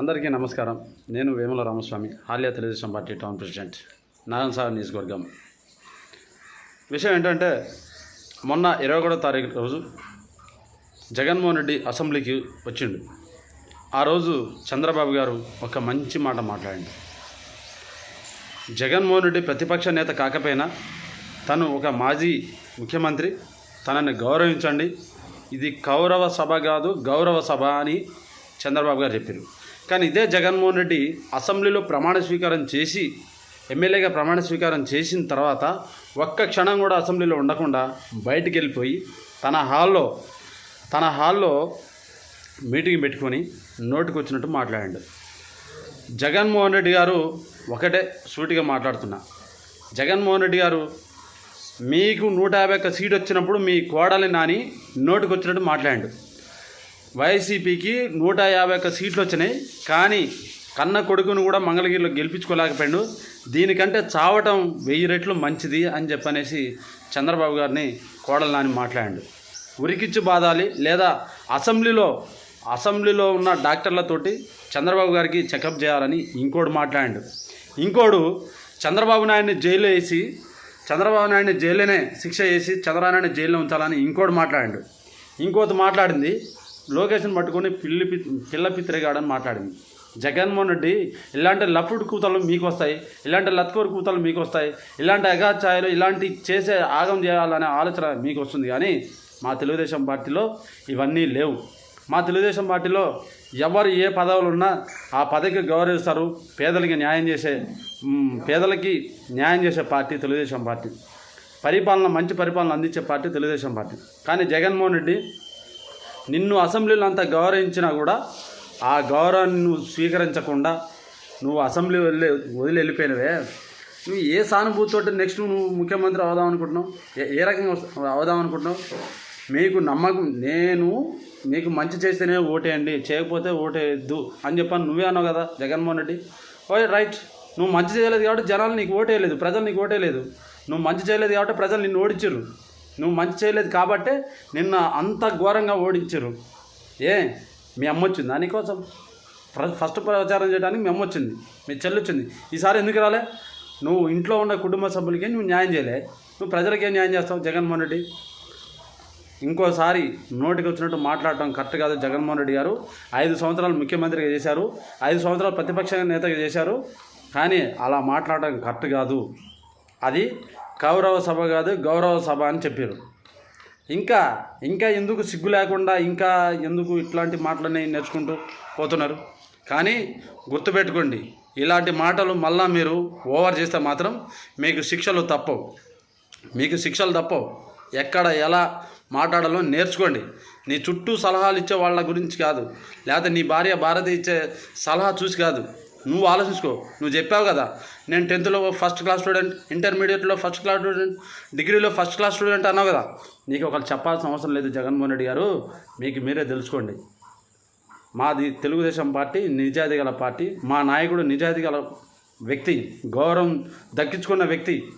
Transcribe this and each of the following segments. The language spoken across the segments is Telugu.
అందరికీ నమస్కారం. నేను Vemula Ramaswamy Haliya Telugu Desam party town president Narayana Sagar నియోజకవర్గం. విషయం ఏంటంటే మొన్న ఇరవై ఒకటో తారీఖు రోజు జగన్మోహన్ రెడ్డి అసెంబ్లీకి వచ్చిండు. ఆ రోజు చంద్రబాబు గారు ఒక మంచి మాట మాట్లాడింది జగన్మోహన్ రెడ్డి ప్రతిపక్ష నేత కాకపోయినా తను ఒక మాజీ ముఖ్యమంత్రి తనని గౌరవించండి. ఇది కౌరవ సభ కాదు గౌరవ సభ అని చంద్రబాబు గారు చెప్పారు కానీ ఇదే జగన్మోహన్ రెడ్డి అసెంబ్లీలో ప్రమాణ స్వీకారం చేసి ఎమ్మెల్యేగా ప్రమాణ స్వీకారం చేసిన తర్వాత ఒక్క క్షణం కూడా అసెంబ్లీలో ఉండకుండా బయటికి వెళ్ళిపోయి తన హాల్లో తన హాల్లో మీటింగ్ పెట్టుకొని నోటికి వచ్చినట్టు మాట్లాడాడు. జగన్మోహన్ రెడ్డి గారు ఒకటే సూటిగా మాట్లాడుతున్నా. జగన్మోహన్ రెడ్డి గారు మీకు నూట యాభై ఒక్క సీట్ వచ్చినప్పుడు మీ కోడలి నాని నోటికి వచ్చినట్టు మాట్లాడాడు. వైసీపీకి నూట యాభై ఒక్క సీట్లు వచ్చినాయి. కానీ కన్న కొడుకును కూడా మంగళగిరిలో గెలిపించుకోలేకపోయాడు. దీనికంటే చావటం వెయ్యి రెట్లు మంచిది అని చెప్పనేసి చంద్రబాబు గారిని కోడలు నాని మాట్లాడాడు. ఉరికిచ్చి బాధాలి లేదా అసెంబ్లీలో అసెంబ్లీలో ఉన్న డాక్టర్లతోటి చంద్రబాబు గారికి చెకప్ చేయాలని ఇంకోడు మాట్లాడాడు. ఇంకోడు చంద్రబాబు నాయుడిని జైల్లో వేసి చంద్రబాబు నాయుడిని జైల్లోనే శిక్ష వేసి చంద్రబాబు నాయుడిని జైల్లో ఉంచాలని ఇంకోటి మాట్లాడాడు. ఇంకోటి మాట్లాడింది లోకేషన్ పట్టుకొని పిల్లి పిల్ల పిత్తిరిగాడని మాట్లాడింది. జగన్మోహన్ రెడ్డి ఇలాంటి లఫ్డ్ కూతలు మీకు వస్తాయి ఇలాంటి లత్కోరు కూతలు మీకు వస్తాయి ఇలాంటి అగాఛాయలు ఇలాంటి చేసే ఆగం చేయాలనే ఆలోచన మీకు వస్తుంది కానీ మా తెలుగుదేశం పార్టీలో ఇవన్నీ లేవు. మా తెలుగుదేశం పార్టీలో ఎవరు ఏ పదవులు ఉన్నా ఆ పదవికి గౌరవిస్తారు పేదలకి న్యాయం చేసే పేదలకి న్యాయం చేసే పార్టీ తెలుగుదేశం పార్టీ. పరిపాలన మంచి పరిపాలన అందించే పార్టీ తెలుగుదేశం పార్టీ. కానీ జగన్మోహన్ రెడ్డి నిన్ను అసెంబ్లీలో అంత గౌరవించినా కూడా ఆ గౌరవాన్ని నువ్వు స్వీకరించకుండా నువ్వు అసెంబ్లీ వదిలే వదిలి వెళ్ళిపోయినవే. నువ్వు ఏ సానుభూతితోటి నెక్స్ట్ నువ్వు ముఖ్యమంత్రి అవుదాం అనుకుంటున్నావు? ఏ ఏ రకంగా అవుదాం అనుకుంటున్నావు? మీకు నమ్మకం నేను మీకు మంచి చేస్తేనే ఓటేయండి చేయకపోతే ఓటేయద్దు అని చెప్పాను నువ్వే అన్నావు కదా జగన్మోహన్ రెడ్డి. ఓయ్ రైట్. నువ్వు మంచి చేయలేదు కాబట్టి జనాలు నీకు ఓటేయలేదు ప్రజలు నీకు ఓటేయలేదు. నువ్వు మంచి చేయలేదు కాబట్టి ప్రజలు నిన్ను ఓడించరు నువ్వు మంచి చేయలేదు కాబట్టే నిన్న అంత ఘోరంగా ఓడించరు. ఏ? మీ అమ్మ వచ్చింది దానికోసం ఫస్ట్ ప్రచారం చేయడానికి మీ అమ్మ వచ్చింది. మీ చెల్లి వచ్చింది. ఈసారి ఎందుకు రాలే? నువ్వు ఇంట్లో ఉన్న కుటుంబ సభ్యులకి నువ్వు న్యాయం చేయలే. నువ్వు ప్రజలకి ఏం న్యాయం చేస్తావు? జగన్మోహన్ రెడ్డి? ఇంకోసారి నోటికి వచ్చినట్టు మాట్లాడటం కరెక్ట్ కాదు జగన్మోహన్ రెడ్డి గారు. ఐదు సంవత్సరాలు ముఖ్యమంత్రిగా చేశారు. ఐదు సంవత్సరాలు ప్రతిపక్ష నేతగా చేశారు. కానీ అలా మాట్లాడటం కరెక్ట్ కాదు. అది కౌరవ సభ కాదు గౌరవ సభ అని చెప్పారు ఇంకా ఇంకా ఎందుకు సిగ్గు లేకుండా ఇంకా ఎందుకు ఇట్లాంటి మాటలన్నీ నేర్చుకుంటూ పోతున్నారు? కానీ గుర్తుపెట్టుకోండి ఇలాంటి మాటలు మళ్ళా మీరు ఓవర్ చేస్తే మాత్రం మీకు శిక్షలు తప్పవు. మీకు శిక్షలు తప్పవు. ఎక్కడ ఎలా మాట్లాడాలో నేర్చుకోండి. నీ చుట్టూ సలహాలు ఇచ్చే వాళ్ళ గురించి కాదు. లేకపోతే నీ భార్య భారతి ఇచ్చే సలహా చూసి కాదు. నువ్వు ఆలోచించుకో. నువ్వు చెప్పావు కదా నేను టెన్త్లో ఫస్ట్ క్లాస్ స్టూడెంట్ ఇంటర్మీడియట్లో ఫస్ట్ క్లాస్ స్టూడెంట్ డిగ్రీలో ఫస్ట్ క్లాస్ స్టూడెంట్ అన్నావు కదా. నీకు ఒకళ్ళు చెప్పాల్సిన అవసరం లేదు జగన్మోహన్ రెడ్డి గారు. మీకు మీరే తెలుసుకోండి. మాది తెలుగుదేశం పార్టీ నిజాయితీ గల పార్టీ. మా నాయకుడు నిజాయితీ గల వ్యక్తి గౌరవం దక్కించుకున్న వ్యక్తి.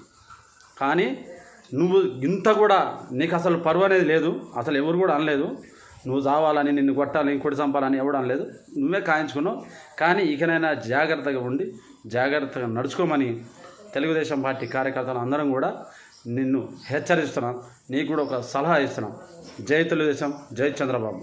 కానీ నువ్వు ఇంత కూడా నీకు అసలు పరువు అనేది లేదు. అసలు ఎవరు కూడా అనలేదు. నువ్వు చావాలని నిన్ను కొట్టాలి ఇంకోటి చంపాలని ఇవ్వడం లేదు. నువ్వే కాయించుకున్నావు. కానీ ఇకనైనా జాగ్రత్తగా ఉండి జాగ్రత్తగా నడుచుకోమని తెలుగుదేశం పార్టీ కార్యకర్తలు అందరం కూడా నిన్ను హెచ్చరిస్తున్నాం. నీకు కూడా ఒక సలహా ఇస్తున్నాం. జై తెలుగుదేశం జై చంద్రబాబు.